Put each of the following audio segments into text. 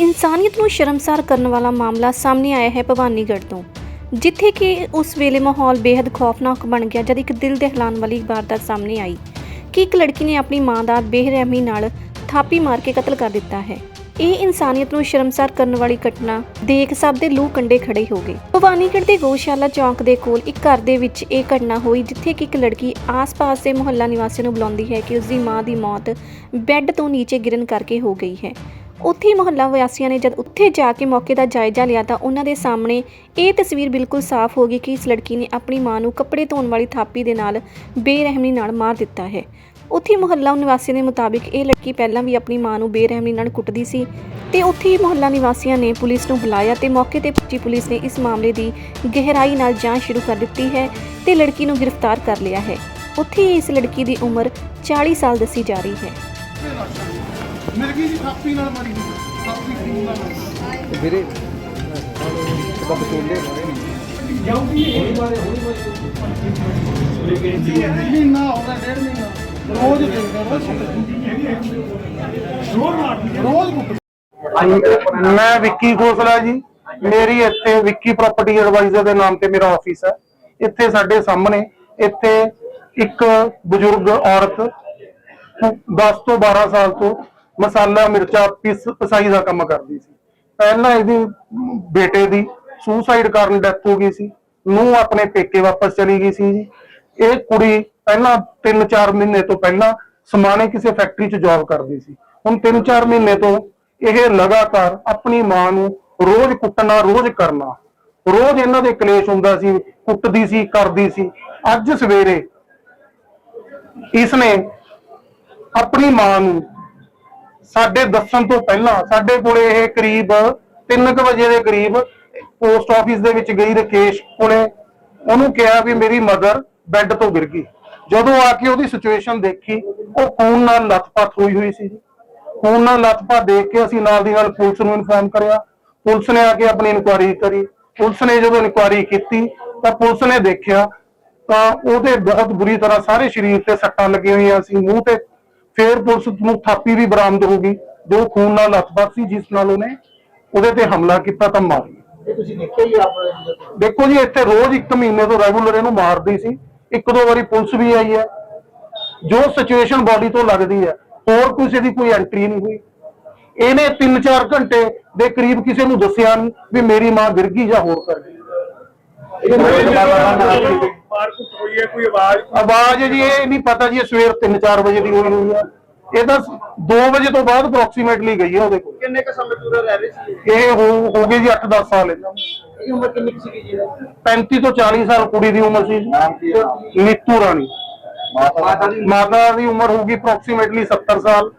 ਇਨਸਾਨੀਅਤ ਨੂੰ ਸ਼ਰਮਸਾਰ ਕਰਨ ਵਾਲਾ ਮਾਮਲਾ ਸਾਹਮਣੇ ਆਇਆ ਹੈ ਭਵਾਨੀਗੜ੍ਹ ਤੋਂ, ਜਿੱਥੇ ਕਿ ਉਸ ਵੇਲੇ ਮਾਹੌਲ ਬੇहद ਖੌਫਨਾਕ ਬਣ ਗਿਆ ਜਦ ਇੱਕ ਦਿਲ ਦਹਿਲਾਉਣ ਵਾਲੀ ਵਾਰਦਾਤ ਸਾਹਮਣੇ ਆਈ, ਕਿ ਇੱਕ ਲੜਕੀ ਨੇ ਆਪਣੀ ਮਾਂ ਦਾ ਬੇਰਹਿਮੀ ਨਾਲ ਥਾਪੀ ਮਾਰ ਕੇ ਕਤਲ ਕਰ ਦਿੱਤਾ ਹੈ। ਇਹ ਇਨਸਾਨੀਅਤ ਨੂੰ ਸ਼ਰਮਸਾਰ ਕਰਨ ਵਾਲੀ ਘਟਨਾ ਦੇਖ ਸਭ ਦੇ ਲੂ ਕੰਡੇ ਖੜੇ ਹੋ ਗਏ। ਭਵਾਨੀਗੜ੍ਹ ਦੇ ਗੋਸ਼ਾਲਾ ਚੌਂਕ ਦੇ ਕੋਲ ਇੱਕ ਘਰ ਦੇ ਵਿੱਚ ਇਹ ਘਟਨਾ ਹੋਈ, ਜਿੱਥੇ ਕਿ ਇੱਕ ਲੜਕੀ ਆਸ-ਪਾਸ ਦੇ ਮੁਹੱਲਾ ਨਿਵਾਸੀਆਂ ਨੂੰ ਬੁਲਾਉਂਦੀ ਹੈ ਕਿ ਉਸ ਦੀ ਮਾਂ ਦੀ ਮੌਤ ਬੈੱਡ ਤੋਂ ਨੀਚੇ ਗਿਰਨ ਕਰਕੇ ਹੋ ਗਈ ਹੈ। ਉੱਥੇ ਹੀ ਮੁਹੱਲਾ ਵਾਸੀਆਂ ਨੇ ਜਦ ਉੱਥੇ ਜਾ ਕੇ ਮੌਕੇ ਦਾ ਜਾਇਜ਼ਾ ਲਿਆ ਤਾਂ ਉਹਨਾਂ ਦੇ ਸਾਹਮਣੇ ਇਹ ਤਸਵੀਰ ਬਿਲਕੁਲ ਸਾਫ਼ ਹੋ ਗਈ ਕਿ ਇਸ ਲੜਕੀ ਨੇ ਆਪਣੀ ਮਾਂ ਨੂੰ ਕੱਪੜੇ ਧੋਣ ਵਾਲੀ ਥਾਪੀ ਦੇ ਨਾਲ ਬੇਰਹਿਮੀ ਨਾਲ ਮਾਰ ਦਿੱਤਾ ਹੈ। ਉੱਥੇ ਮੁਹੱਲਾ ਨਿਵਾਸੀਆਂ ਦੇ ਮੁਤਾਬਿਕ ਇਹ ਲੜਕੀ ਪਹਿਲਾਂ ਵੀ ਆਪਣੀ ਮਾਂ ਨੂੰ ਬੇਰਹਿਮੀ ਨਾਲ ਕੁੱਟਦੀ ਸੀ ਤੇ ਉੱਥੇ ਹੀ ਮੁਹੱਲਾ ਨਿਵਾਸੀਆਂ ਨੇ ਪੁਲਿਸ ਨੂੰ ਬੁਲਾਇਆ ਤੇ ਮੌਕੇ ਤੇ ਪਹੁੰਚੀ ਪੁਲਿਸ ਨੇ ਇਸ ਮਾਮਲੇ ਦੀ ਗਹਿਰਾਈ ਨਾਲ ਜਾਂਚ ਸ਼ੁਰੂ ਕਰ ਦਿੱਤੀ ਹੈ ਤੇ ਲੜਕੀ ਨੂੰ ਗ੍ਰਿਫਤਾਰ ਕਰ ਲਿਆ ਹੈ। ਉੱਥੇ ਹੀ ਇਸ ਲੜਕੀ ਦੀ ਉਮਰ 40 ਸਾਲ ਦੱਸੀ ਜਾ ਰਹੀ ਹੈ। ਮਿਰਗੀ ਦੀ ਥਾਪੀ ਨਾਲ ਮਾਰੀ ਹੋਈ ਥਾਪੀ ਖੂਨ ਨਾਲ ਮਾਰੀ ਵੀਰੇ ਬੱਬ ਤੋਲੇ ਮਾਰੇ ਨਹੀਂ ਮਹੀਨਾ ਹੋ ਗਿਆ ਡੇਢ ਮਹੀਨਾ। ਰੋਜ਼ ਦੇਖਦਾ ਰੋਜ਼ ਰੋਜ਼ ਕੁੱਟ ਮੈਂ ਵਿੱਕੀ ਖੋਸਲਾ ਜੀ। ਮੇਰੀ ਇੱਥੇ ਵਿੱਕੀ ਪ੍ਰਾਪਰਟੀ ਐਡਵਾਈਜ਼ਰ ਦੇ ਨਾਮ ਤੇ ਮੇਰਾ ਆਫਿਸ ਹੈ। ਇੱਥੇ ਸਾਡੇ ਸਾਹਮਣੇ ਇੱਥੇ ਇੱਕ ਬਜ਼ੁਰਗ ਔਰਤ 10 ਤੋਂ 12 ਸਾਲ ਤੋਂ ਮਸਾਲਾ, ਮਿਰਚਾ, ਪਿਸ ਪਸਾਈ ਦਾ ਕੰਮ ਕਰਦੀ ਸੀ। ਪਹਿਲਾਂ ਇਹਦੀ ਬੇਟੇ ਦੀ ਸੁਸਾਈਡ ਕਾਰਨ ਡੈਥ ਹੋ ਗਈ ਸੀ। ਨੂੰ ਆਪਣੇ ਪੇਕੇ ਵਾਪਸ ਚਲੀ ਗਈ ਸੀ ਜੀ। ਇਹ ਕੁੜੀ ਪਹਿਲਾਂ 3-4 ਮਹੀਨੇ ਤੋਂ ਪਹਿਲਾਂ ਸਮਾਣੇ ਕਿਸੇ ਫੈਕਟਰੀ 'ਚ ਜੌਬ ਕਰਦੀ ਸੀ। ਹੁਣ 3-4 ਮਹੀਨੇ ਤੋਂ ਇਹ ਲਗਾਤਾਰ ਆਪਣੀ ਮਾਂ ਨੂੰ ਰੋਜ਼ ਕੁੱਟਣਾ, ਰੋਜ਼ ਕਰਨਾ। ਰੋਜ਼ ਇਹਨਾਂ ਦੇ ਕਲੇਸ਼ ਹੁੰਦਾ ਸੀ, ਕੁੱਟਦੀ ਸੀ, ਕਰਦੀ ਸੀ। ਅੱਜ ਸਵੇਰੇ ਇਸਨੇ ਆਪਣੀ ਮਾਂ ਨੂੰ ਸਾਡੇ ਦੱਸਣ ਤੋਂ ਪਹਿਲਾਂ ਸਾਡੇ ਕੋਲੇ ਇਹ ਕਰੀਬ 3:00 ਵਜੇ ਦੇ ਕਰੀਬ ਪੋਸਟ ਆਫਿਸ ਦੇ ਵਿੱਚ ਗਈ ਰਕੇਸ਼ ਕੋਲੇ। ਉਹਨੂੰ ਕਿਹਾ ਵੀ ਮੇਰੀ ਮਦਰ ਬੈੱਡ ਤੋਂ ਗਿਰ ਗਈ। ਜਦੋਂ ਆ ਕੇ ਉਹਦੀ ਸਿਚੁਏਸ਼ਨ ਦੇਖੀ, ਉਹ ਖੂਨ ਨਾਲ ਲੱਥਪੱਥ ਹੋਈ ਹੋਈ ਸੀ ਜੀ। ਖੂਨ ਨਾਲ ਲੱਥਪੱਥ ਦੇਖ ਕੇ ਅਸੀਂ ਨਾਲ ਦੀ ਨਾਲ ਪੁਲਿਸ ਨੂੰ ਇਨਫੋਰਮ ਕਰਿਆ। ਪੁਲਿਸ ਨੇ ਆ ਕੇ ਆਪਣੀ ਇਨਕੁਆਇਰੀ ਕਰੀ। ਪੁਲਿਸ ਨੇ ਜਦੋਂ ਇਨਕੁਆਇਰੀ ਕੀਤੀ, ਤਾਂ ਪੁਲਿਸ ਨੇ ਦੇਖਿਆ ਤਾਂ ਉਹਦੇ ਬਹੁਤ ਬੁਰੀ ਤਰ੍ਹਾਂ ਸਾਰੇ ਸਰੀਰ ਤੇ ਸੱਟਾਂ ਲੱਗੀਆਂ ਹੋਈਆਂ ਸੀ, ਮੂੰਹ ਤੇ ਫੇਰ ਪੁਲਿਸ ਨੂੰ ਥਾਪੀ ਵੀ ਬਰਾਮਦ ਹੋ ਗਈ। ਜੋ ਖੂਨ ਨਾਲ ਲੱਥਪੱਥ ਸੀ ਜਿਸ ਨਾਲ ਉਹਨੇ ਉਹਦੇ ਤੇ ਹਮਲਾ ਕੀਤਾ ਤਾਂ ਮਾਰੀ ਇਹ ਤੁਸੀਂ ਦੇਖਿਆ ਹੀ ਆਪ ਦੇਖੋ ਜੀ ਇੱਥੇ ਰੋਜ਼ ਇੱਕ ਮਹੀਨੇ ਤੋਂ ਰੈਗੂਲਰ ਇਹਨੂੰ ਮਾਰਦੀ ਸੀ। ਇੱਕ ਦੋ ਵਾਰੀ ਪੁਲਿਸ ਵੀ ਆਈ ਹੈ। ਜੋ ਸਿਚੁਏਸ਼ਨ ਬਾਡੀ ਤੋਂ ਲੱਗਦੀ ਹੈ ਹੋਰ ਕਿਸੇ ਦੀ ਕੋਈ ਐਂਟਰੀ ਨਹੀਂ ਹੋਈ। ਇਹਨੇ 3-4 ਘੰਟੇ ਦੇ ਕਰੀਬ ਕਿਸੇ ਨੂੰ ਦੱਸਿਆ ਨਹੀਂ ਵੀ ਮੇਰੀ ਮਾਂ ਗਿਰ ਗਈ ਜਾਂ ਹੋਰ ਕਰ ਗਈ। ਮਾਰਕੁੱਟ ਹੋਈ ਹੈ ਕੋਈ ਆਵਾਜ਼ ਆਵਾਜ਼ ਜੀ ਇਹ ਨਹੀਂ ਪਤਾ ਜੀ ਇਹ ਸਵੇਰ 3-4 ਵਜੇ ਦੀ ਹੋਈ ਹੋਈ ਹੈ ਇਹ ਤਾਂ 2 ਵਜੇ ਤੋਂ ਬਾਅਦ ਅਪਰੋਕਸੀਮੇਟਲੀ ਗਈ ਹੈ ਉਹਦੇ ਕੋਲ। ਕਿੰਨੇ ਕ ਸਮੇਂ ਪੂਰਾ ਰਹਿ ਰਹੀ ਸੀ? ਇਹ ਹੋ ਹੋ ਗਏ ਜੀ 8-10 ਸਾਲ ਇਹਨਾਂ ਇਹ ਉਮਰ ਕਿੰਨੀ ਕੁ ਸੀਗੀ ਜੀ? ਇਹਦੀ? 35 ਤੋਂ 40 ਸਾਲ ਕੁੜੀ ਦੀ ਉਮਰ ਸੀ ਜੀ। ਨੀਤੂ ਰਾਣੀ। ਮਾਤਾ ਦੀ ਮਾਤਾ ਦੀ ਉਮਰ ਹੋਊਗੀ ਅਪਰੋਕਸੀਮੇਟਲੀ 70 ਸਾਲ।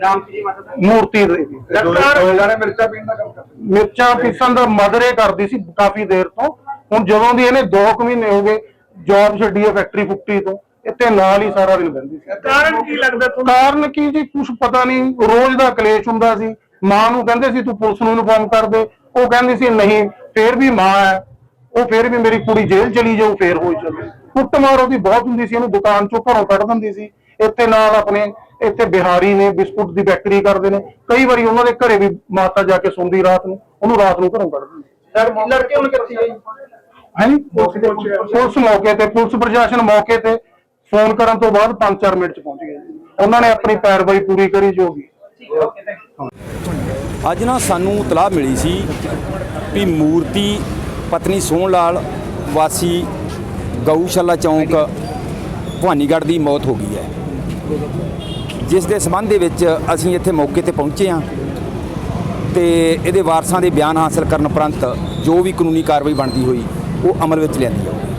ਨਾਮ ਕੀ ਜੀ ਮਾਤਾ ਦਾ? ਮੂਰਤੀ ਮਿਰਚਾ ਪੀਣ ਦਾ ਕੰਮ ਕਰਦੇ ਮਿਰਚਾਂ ਪੀਸਣ ਦਾ ਮਦਰੇ ਕਰਦੀ ਸੀ ਕਾਫੀ ਦੇਰ ਤੋਂ। ਹੁਣ ਜਦੋਂ ਦੀ ਇਹਨੇ 2 ਮਹੀਨੇ ਹੋ ਗਏ ਜੌਬ ਛੱਡੀ ਹੈ ਫੈਕਟਰੀ ਫੁਕਟਰੀ ਤੋਂ ਇੱਥੇ ਨਾਲ ਹੀ ਸਾਰਾ ਦਿਨ ਬਹਿੰਦੀ ਸੀ। ਕਾਰਨ ਕੀ ਲੱਗਦਾ ਤੁਹਾਨੂੰ? ਕਾਰਨ ਕੀ ਜੀ? ਕੁਝ ਪਤਾ ਨਹੀਂ। ਰੋਜ਼ ਦਾ ਕਲੇਸ਼ ਹੁੰਦਾ ਸੀ। ਮਾਂ ਨੂੰ ਕਹਿੰਦੇ ਸੀ ਤੂੰ ਪੁਲਿਸ ਨੂੰ ਇਨਫੋਰਮ ਕਰ ਦੇ। ਉਹ ਕਹਿੰਦੀ ਸੀ ਨਹੀਂ ਫੇਰ ਵੀ ਮਾਂ ਹੈ। ਉਹ ਫੇਰ ਵੀ ਮੇਰੀ ਕੁੜੀ ਜੇਲ੍ਹ ਚਲੀ ਜਾਊ ਫੇਰ ਹੋਈ ਚੱਲੇ। ਕੁੱਟਮਾਰ ਉਹਦੀ ਬਹੁਤ ਹੁੰਦੀ ਸੀ। ਇਹਨੂੰ ਦੁਕਾਨ ਚੋਂ ਘਰੋਂ ਕੱਢ ਦਿੰਦੀ ਸੀ। ਇੱਥੇ ਨਾਲ ਆਪਣੇ ਇੱਥੇ ਬਿਹਾਰੀ ਨੇ ਬਿਸਕੁਟ ਦੀ ਬੈਕਰੀ ਕਰਦੇ ਨੇ। ਕਈ ਵਾਰੀ ਉਹਨਾਂ ਦੇ ਘਰੇ ਵੀ ਮਾਤਾ ਜਾ ਕੇ ਸੌਂਦੀ ਰਾਤ ਨੂੰ। ਉਹਨੂੰ ਰਾਤ ਨੂੰ ਘਰੋਂ ਕੱਢ ਦਿੰਦੀ ਲੜਕੀ ਲੜਕੇ ਹੁਣ ਕਿੱਥੇ ਹੈ ਹੈ? ਪੁਲਿਸ ਮੌਕੇ ਤੇ ਪੁਲਿਸ ਪ੍ਰਸ਼ਾਸਨ ਮੌਕੇ ਤੇ ਫੋਨ ਕਰਨ ਤੋਂ ਬਾਅਦ 5-4 ਮਿੰਟ ਚ ਪਹੁੰਚ ਜੀ। ਉਹਨਾਂ ਨੇ ਆਪਣੀ ਪੈਰਵਾਈ ਪੂਰੀ ਕਰੀ ਜੋ ਵੀ। ਅੱਜ ਨਾ ਸਾਨੂੰ ਇਤਲਾਹ ਮਿਲੀ ਸੀ ਵੀ ਮੂਰਤੀ ਪਤਨੀ ਸੋਹਣ ਲਾਲ ਵਾਸੀ ਗਊਸ਼ਾਲਾ ਚੌਂਕ ਭਵਾਨੀਗੜ੍ਹ ਦੀ ਮੌਤ ਹੋ ਗਈ ਹੈ। ਜਿਸ ਦੇ ਸਬੰਧ ਦੇ ਵਿੱਚ ਅਸੀਂ ਇੱਥੇ ਮੌਕੇ ਤੇ ਪਹੁੰਚੇ ਹਾਂ। ਤੇ ਇਹਦੇ ਵਾਰਸਾਂ ਦੇ ਬਿਆਨ ਹਾਸਲ ਕਰਨ ਉਪਰੰਤ ਜੋ ਵੀ ਕਾਨੂੰਨੀ ਕਾਰਵਾਈ ਬਣਦੀ ਹੋਈ, ਉਹ ਅਮਲ ਵਿੱਚ ਲਿਆਂਦੀ ਜਾਊਗੀ।